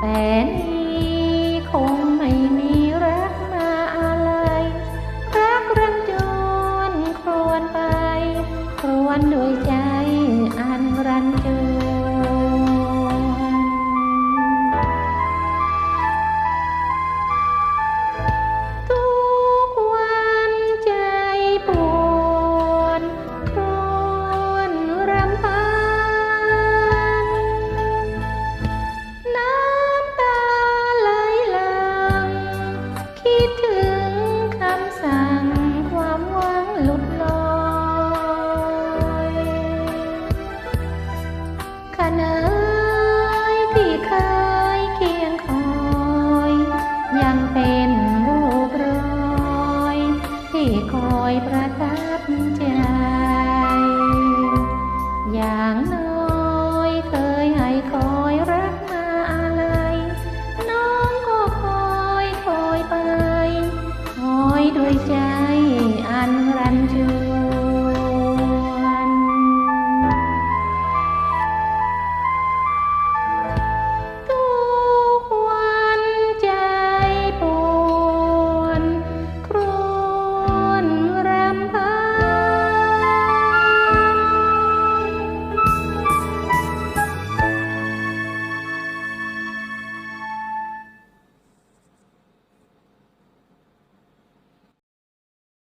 แต่นี้คงไม่มีรักมาอะไร รักรันจวนครวนไป ครวนด้วยใจอันรันจวน 离开。